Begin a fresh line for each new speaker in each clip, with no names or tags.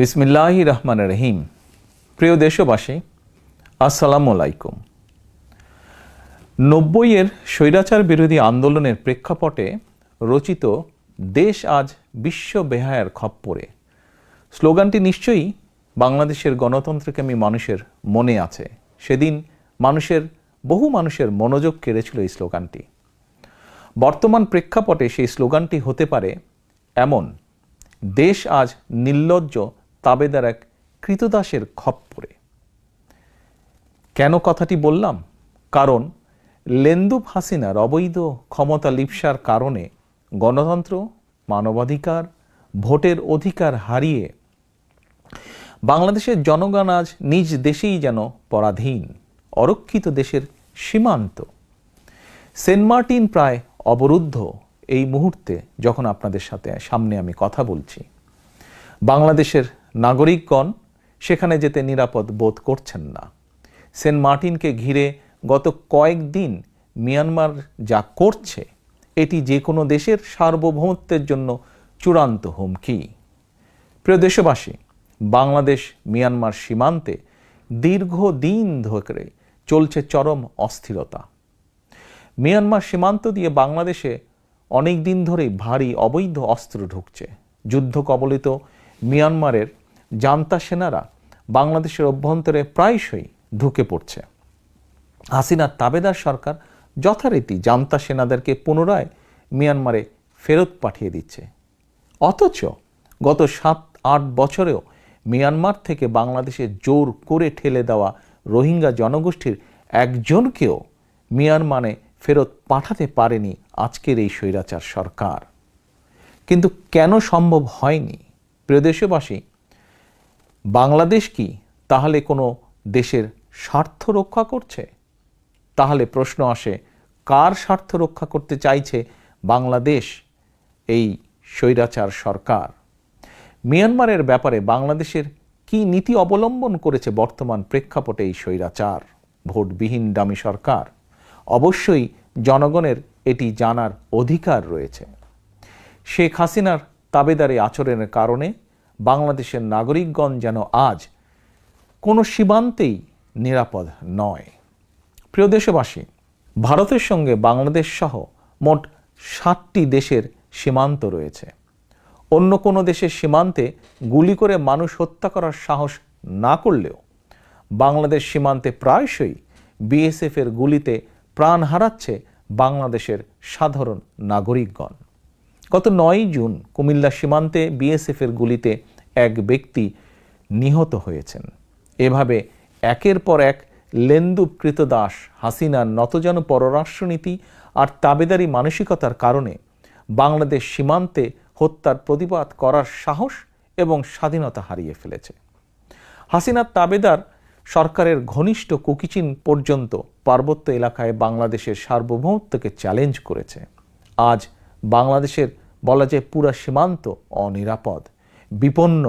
বিসমিল্লাহ রহমান রহিম। প্রিয় দেশবাসী, আসসালামু আলাইকুম। নব্বইয়ের স্বৈরাচার বিরোধী আন্দোলনের প্রেক্ষাপটে রচিত দেশ আজ বিশ্ব বেহায়ার খপ্পরে। স্লোগানটি নিশ্চয়ই বাংলাদেশের গণতন্ত্রকামী মানুষের মনে আছে। সেদিন মানুষের, বহু মানুষের মনোযোগ কেড়েছিল এই স্লোগানটি। বর্তমান প্রেক্ষাপটে সেই স্লোগানটি হতে পারে এমন, দেশ আজ নির্লজ্জ তাবেদার এক কৃতদাসের খপ্পরে। কেন কথাটি বললাম? কারণ লেন্দুব হাসিনার অবৈধ ক্ষমতা লিপসার কারণে গণতন্ত্র, মানবাধিকার, ভোটের অধিকার হারিয়ে বাংলাদেশের জনগণ আজ নিজ দেশেই যেন পরাধীন, অরক্ষিত দেশের সীমান্ত। সেন্ট মার্টিন প্রায় অবরুদ্ধ এই মুহূর্তে যখন আপনাদের সাথে সামনে আমি কথা বলছি। বাংলাদেশের নাগরিকগণ সেখানে যেতে নিরাপদ বোধ করছেন না। সেন্ট মার্টিনকে ঘিরে গত কয়েকদিন মিয়ানমার যা করছে, এটি যে কোনো দেশের সার্বভৌমত্বের জন্য চূড়ান্ত হুমকি। প্রিয় দেশবাসী, বাংলাদেশ মিয়ানমার সীমান্তে দীর্ঘদিন ধরে চলছে চরম অস্থিরতা। মিয়ানমার সীমান্ত দিয়ে বাংলাদেশে অনেক দিন ধরেই ভারী অবৈধ অস্ত্র ঢুকছে। যুদ্ধ কবলিত মিয়ানমারের জান্তা সেনারা বাংলাদেশের অভ্যন্তরে প্রায়শই ঢুকে পড়ছে। হাসিনার তাবেদার সরকার যথারীতি জান্তা সেনাদেরকে পুনরায় মিয়ানমারে ফেরত পাঠিয়ে দিচ্ছে। অথচ গত সাত, আট বছরেও মিয়ানমার থেকে বাংলাদেশে জোর করে ঠেলে দেওয়া রোহিঙ্গা জনগোষ্ঠীর একজনকেও মিয়ানমারে ফেরত পাঠাতে পারেনি আজকের এই স্বৈরাচার সরকার। কিন্তু কেন সম্ভব হয়নি? প্রিয় দেশবাসী বাংলাদেশ কি তাহলে কোনো দেশের স্বার্থ রক্ষা করছে? তাহলে প্রশ্ন আসে, কার স্বার্থ রক্ষা করতে চাইছে বাংলাদেশ, এই স্বৈরাচার সরকার? মিয়ানমারের ব্যাপারে বাংলাদেশের কি নীতি অবলম্বন করেছে বর্তমান প্রেক্ষাপটে এই স্বৈরাচার? ভোটবিহীন দামি সরকার? অবশ্যই জনগণের এটি জানার অধিকার রয়েছে। শেখ হাসিনার তাবেদারি আচরণের কারণে বাংলাদেশের নাগরিকগণ যেন আজ কোনো সীমান্তেই নিরাপদ নয়। প্রিয় দেশবাসী, ভারতের সঙ্গে বাংলাদেশ সহ মোট ষাটটি দেশের সীমান্ত রয়েছে। অন্য কোনো দেশের সীমান্তে গুলি করে মানুষ হত্যা করার সাহস না করলেও বাংলাদেশ সীমান্তে প্রায়শই বিএসএফের গুলিতে প্রাণ হারাচ্ছে বাংলাদেশের সাধারণ নাগরিকগণ। গত নয় জুন কুমিল্লা সীমান্তে বিএসএফের গুলিতে এক ব্যক্তি নিহত হয়েছেন। এভাবে একের পর এক লেন্দুব কৃতদাস হাসিনার নতজন পররাষ্ট্রনীতি আর তাবেদারি মানসিকতার কারণে বাংলাদেশ সীমান্তে হত্যার প্রতিবাদ করার সাহস এবং স্বাধীনতা হারিয়ে ফেলেছে। হাসিনার তাবেদার সরকারের ঘনিষ্ঠ কুকিচিন পর্যন্ত পার্বত্য এলাকায় বাংলাদেশের সার্বভৌমত্বকে চ্যালেঞ্জ করেছে। আজ বাংলাদেশের বলা যায় পুরা সীমান্ত অনিরাপদ, বিপন্ন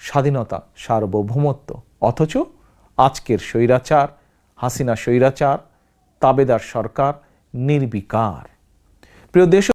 স্বাধীনতা, সার্বভৌমত্ব। অথচ আজকের স্বৈরাচার, হাসিনা স্বৈরাচার, তাবেদার সরকার নির্বিকার। প্রিয় দেশ